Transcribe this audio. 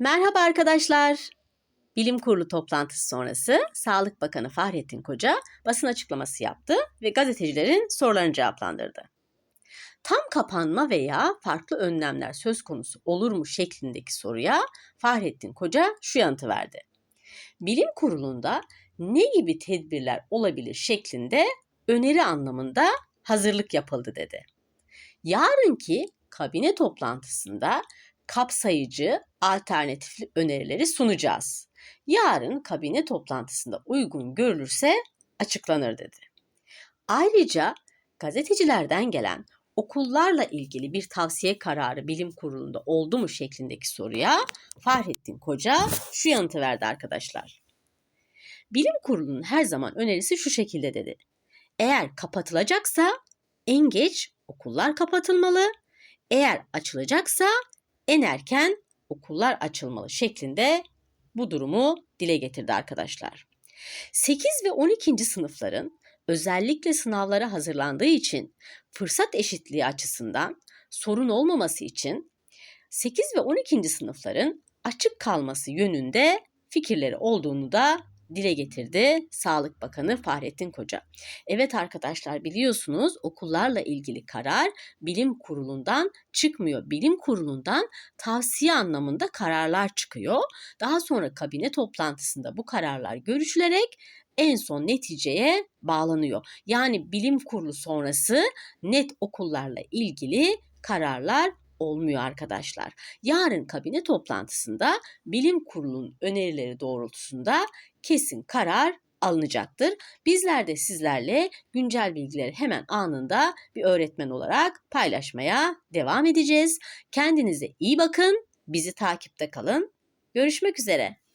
Merhaba arkadaşlar. Bilim Kurulu toplantısı sonrası Sağlık Bakanı Fahrettin Koca basın açıklaması yaptı ve gazetecilerin sorularını cevaplandırdı. Tam kapanma veya farklı önlemler söz konusu olur mu şeklindeki soruya Fahrettin Koca şu yanıtı verdi. Bilim Kurulu'nda ne gibi tedbirler olabilir şeklinde öneri anlamında hazırlık yapıldı dedi. Yarınki kabine toplantısında kapsayıcı alternatifli önerileri sunacağız. Yarın kabine toplantısında uygun görülürse açıklanır dedi. Ayrıca gazetecilerden gelen okullarla ilgili bir tavsiye kararı bilim kurulunda oldu mu şeklindeki soruya Fahrettin Koca şu yanıtı verdi arkadaşlar. Bilim kurulunun her zaman önerisi şu şekilde dedi. Eğer kapatılacaksa en geç okullar kapatılmalı. Eğer açılacaksa en erken okullar açılmalı şeklinde bu durumu dile getirdi arkadaşlar. 8 ve 12. sınıfların özellikle sınavlara hazırlandığı için fırsat eşitliği açısından sorun olmaması için 8 ve 12. sınıfların açık kalması yönünde fikirleri olduğunu da dile getirdi Sağlık Bakanı Fahrettin Koca. Evet arkadaşlar biliyorsunuz okullarla ilgili karar bilim kurulundan çıkmıyor. Bilim kurulundan tavsiye anlamında kararlar çıkıyor. Daha sonra kabine toplantısında bu kararlar görüşülerek en son neticeye bağlanıyor. Yani bilim kurulu sonrası net okullarla ilgili kararlar olmuyor arkadaşlar. Yarın kabine toplantısında bilim kurulunun önerileri doğrultusunda kesin karar alınacaktır. Bizler de sizlerle güncel bilgileri hemen anında bir öğretmen olarak paylaşmaya devam edeceğiz. Kendinize iyi bakın, bizi takipte kalın. Görüşmek üzere.